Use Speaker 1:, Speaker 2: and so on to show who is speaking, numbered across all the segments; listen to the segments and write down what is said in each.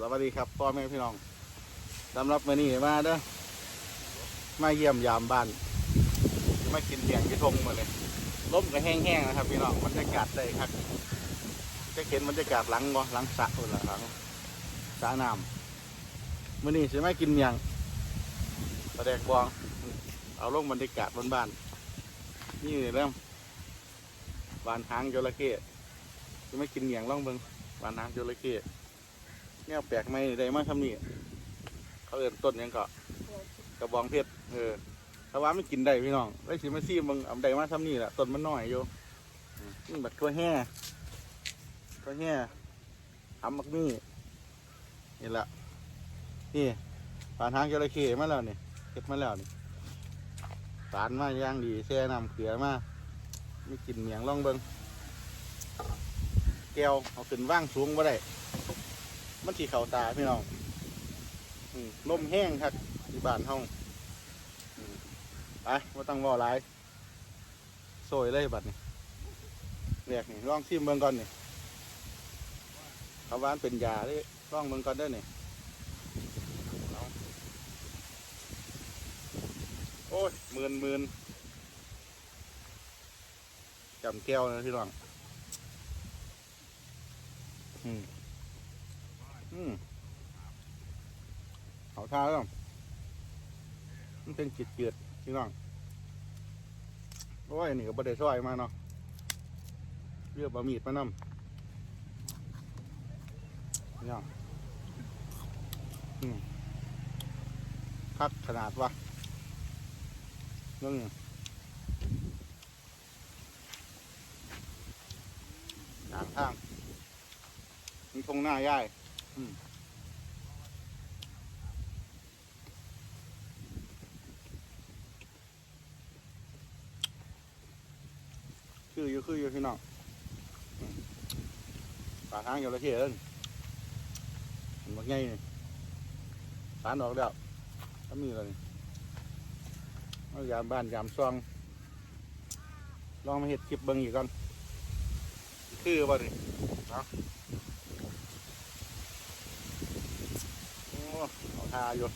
Speaker 1: สวัสดีครับพ่อแม่พี่น้องสำหรับมื้อนี้มาเด้อมาเยี่ยมยามบ้านมากินเลี้ยงที่ทงมาเลยลมก็แห้งๆนะครับพี่น้องบรรยากาศได้ครับ จะเห็นบรรยากาศหลังบ่หลังสระพุ่นละหลังสระน้ำมื้อนี้สิมากินเมียงปลาแดกบอง เอาลงบรรยากาศบ้านๆนี่เริ่มบานหางจระเข้สิมากินเมียงล่องเบิงบานหางจระเข้ เนี่ยแปลกไหมได้มาทำนี่เขาเอินต้นหยังก็กระบองเพชรเออถ้าว่าไม่กินได้พี่น้องได้สิมาซีมึงเอาได้มาทำนี่แหละต้นมันน้อยอยู่นี่แบบตัวแห่ตัวแห่ทำมักนี่นี่แหละนี่บานหางจระเข้มาแล้วนี่เก็บมาแล้วนี่สารมาย่างดีแช่น้ำเกลือมาไม่กินเมียงล่องเบิงแก้วเอาขึ้นว่างสูงบ่ได้ มันสีเข่าตาพี่น้องอืมลมแห้งครับที่บ้านห้องไปว่าต้องวอหลายโซยเลยบัดนี่เรียกนี่ลองชิมเบิ่งก่อนนี่เขาวานเป็นยาเลยลองเบิ่งก่อนเด้นี่โอ้ยหมื่นมื่นจำแก้วนะพี่น้องอืม อืมเขาท่าแล้วมันเป็นจิตเกียดพี่น้องโอ้ยนี่ก็บไดซอยมาเนาะเรียกบะหมี่มานำนี่น้องอืมคักขนาดวะนั่นทางทางมีทงหน้าย่าย คืออยู่คืออยู่พี่น้องปากทางอยู่ละเทียนเห็นบักไงนี่สารออกแล้วก็มีแล้วนี่เอายามบ้านยามซอง ลองมาเห็ดคลิปเบิ่งอีกก่อน คือบ่นี่เนาะโอ้ เอาทาอยู่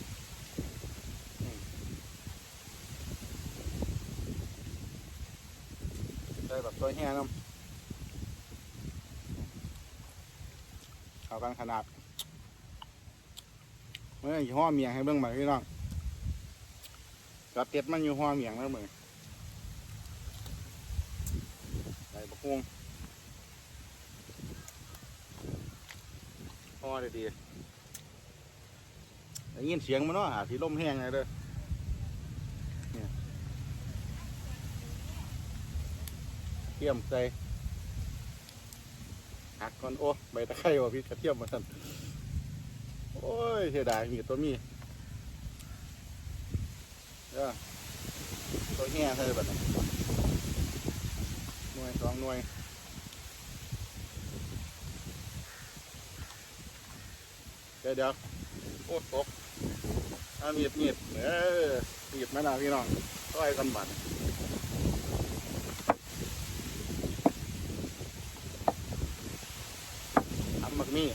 Speaker 1: ได้แบบตัวแห้งน้ำเอากันขนาดเมื่อยี่ห้อเมียงให้เบิ่งใหม่พี่น้องกับเต็ดมันอยู่ห้อเมียงแล้วมือใส่บะฮวงห่อด้ดี ได้ยินเสียงมันเนาะหาสีลมแห้งเลยเด้อเนี่ยเทียมใส่หักก่อนโอ้ใบตะไคร้ว่ะพี่กระเทียมมาสั่นโอ้ยเสียดายมีตัวมีเด้อตัวแห้ใส่แบบนี้หน่วยสองหน่วยเดี๋ยวเดี๋ยวโอ้ตก อามีดมีดเออมีดมาหนาพี่น้องต้อยกันบัดทำบักมี่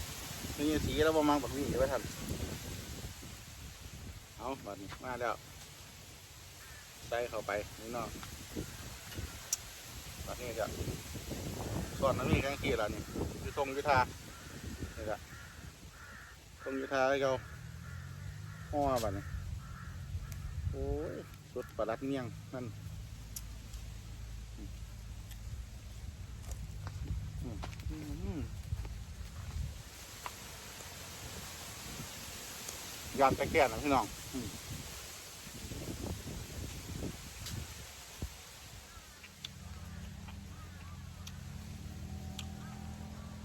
Speaker 1: นี่สีแล้วประมาณบักมี่เดี๋ยวไปทันเอาบัดนี้มาแล้วใส่เข้าไปนี่น้องบัดนี้จะก่อนน้ำมีกังขี้แล้วนี่คือทรงยุทธานี่แหละตรงยุทธาให้เขา ห่อบัดนี้โอ้ยสุดประหลัดเมียงนั่นยานตะแก่นะพี่น้องอืม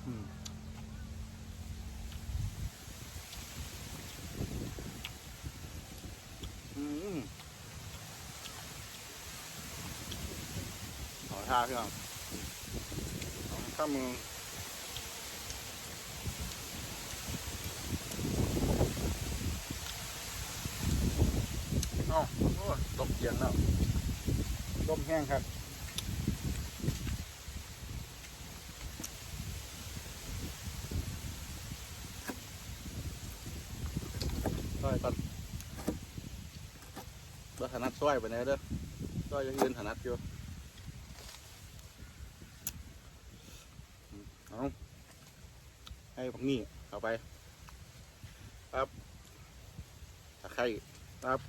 Speaker 1: อืม อืมขอท่า พี่น้องข้ามือเอาโอ้ตกเสียงแล้วลมแห้งครับซอยก่อนบ่ถนัดซอยไปไหนเด้อซอยยังยืนถนัดอยู่อืมเอาให้พวก นี้เข้าไปครับตะไคร้ครับ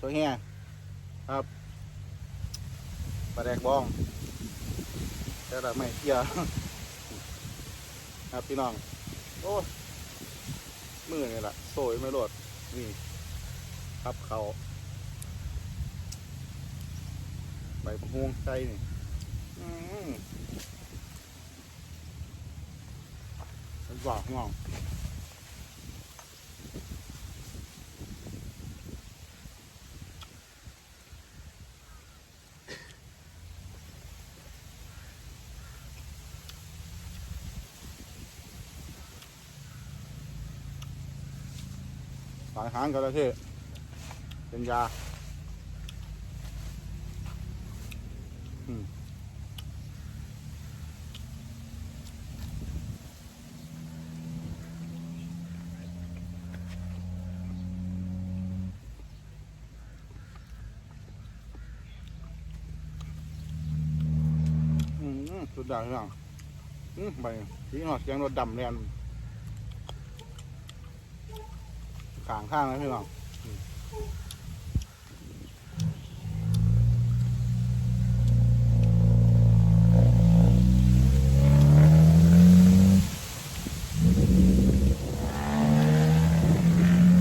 Speaker 1: ตัวเฮียครับปลาแดกบ้องแต่ละไม่เกี่ยวครับพี่น้อง โอ้ยมือนี่แหละโซยไม่หลดนี่ครับเขาใบมะฮวงใจนี่อืมเนบอกน้ องสายหางกันแล้วที่เป็นยา อืมอืมสุด ยอดพี่น้องอืมไปพี่หอดเสียงรถดำเรียนขางข้างนะพี่น้องอืม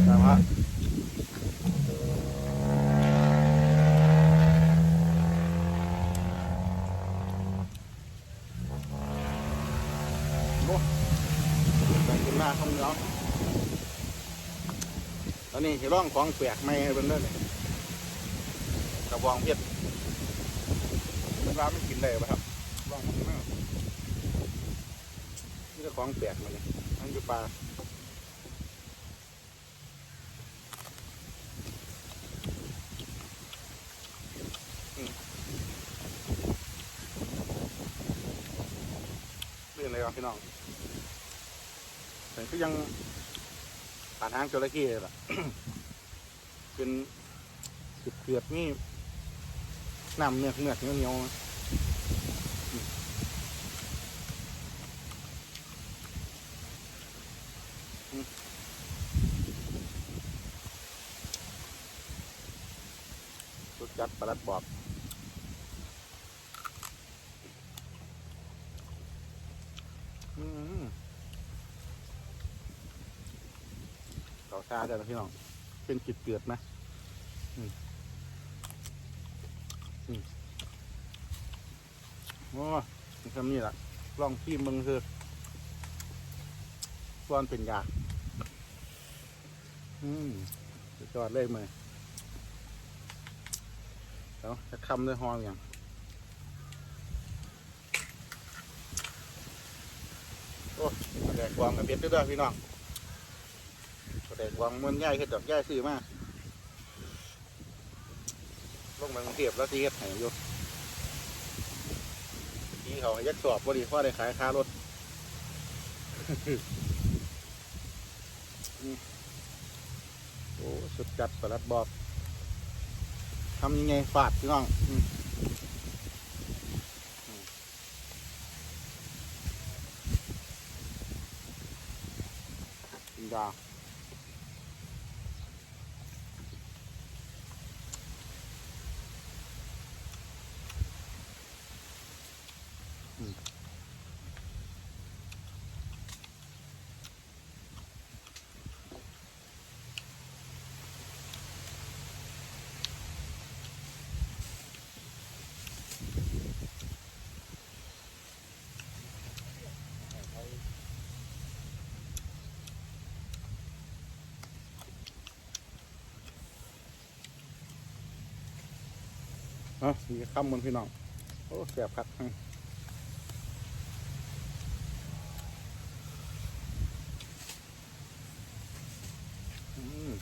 Speaker 1: นะครับโอ้แบ่งขึ้นหน้าข้างเนาะตอ นี้จะร่องของแปลกใหม่ให้เป็นเรื่องกระบองเพชรเป็นว่าไม่กินได้ปะครับร่องมันมากนี่ก็ของแปลกมาเลยนั่นอยู่ปลาเรื่องอะไรครับพี่น้องแต่ก็ยัง ผ่านทางจระเข้เลยล่ะ เป็นเกลือดนี่น้ำเนื้อเนื้อเหนียวๆนะอืมอืมสุดจัดประหลัดบอกอืม เก่าชาเด้อพี่น้อง เป็นจุดเกิดไหมอืมอืมโอ้มันทำนี่แหละลองพี่มึงคือก้อนเป็นยา อืมสุดยอดเลยมือแล้วจะคำด้วยฮออย่างโอ้แดกวางกับเพชรด้วยพี่น้อง แดกวางมันย่ายขึ้นดอกย่ายซื้อมาลงมากรุงเทพแล้วที่เฮ็ดให้อยู่ที่เขาให้ยักสอบพอดีพ่อได้ขายค่ารถโอ้สุดจัดสลัดบอกทำยังไงฟาดพี่น้องอืมกินยาอืม เอะมีคำมันพี่น้อง โอ้แสบคักอืมอืม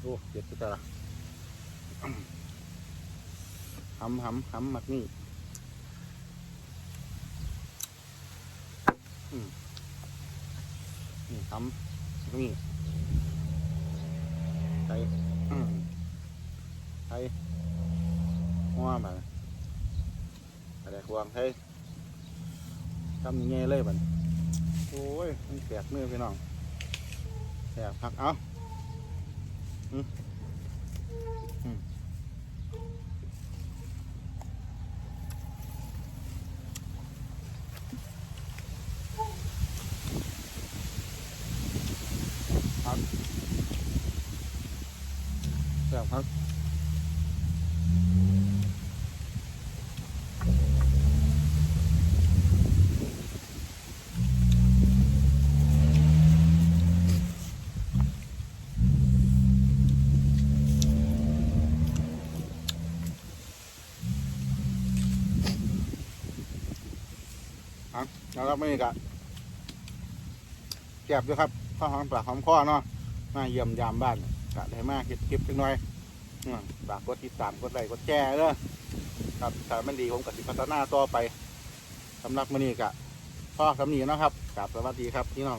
Speaker 1: โอ้เจ็บจุดละหำหำหำหมักนี่ อืมนี่หำนี่ใส่อืมใส่หัวมาอะไรควงใส่ทำยังไงเลยบัดโอ้ย มันแตกมือพี่น้องแตกพักเอาอืมอืมพักแตกพัก นะครับไม่กะแก็บด้วยครับข้าวหอมปากหอมข้อเนาะมาเยี่ยมยามบ้านกะได้มาเก็บเก็บจังหน่อยอืมฝากกดติดตามกดไลค์กดแชร์เด้อครับถ้ามันดีผมก็สิพัฒนาต่อไปสำหรับมื้อนี้กะพ่อสำนีนะครับกลับสวัสดีครับพี่น้อง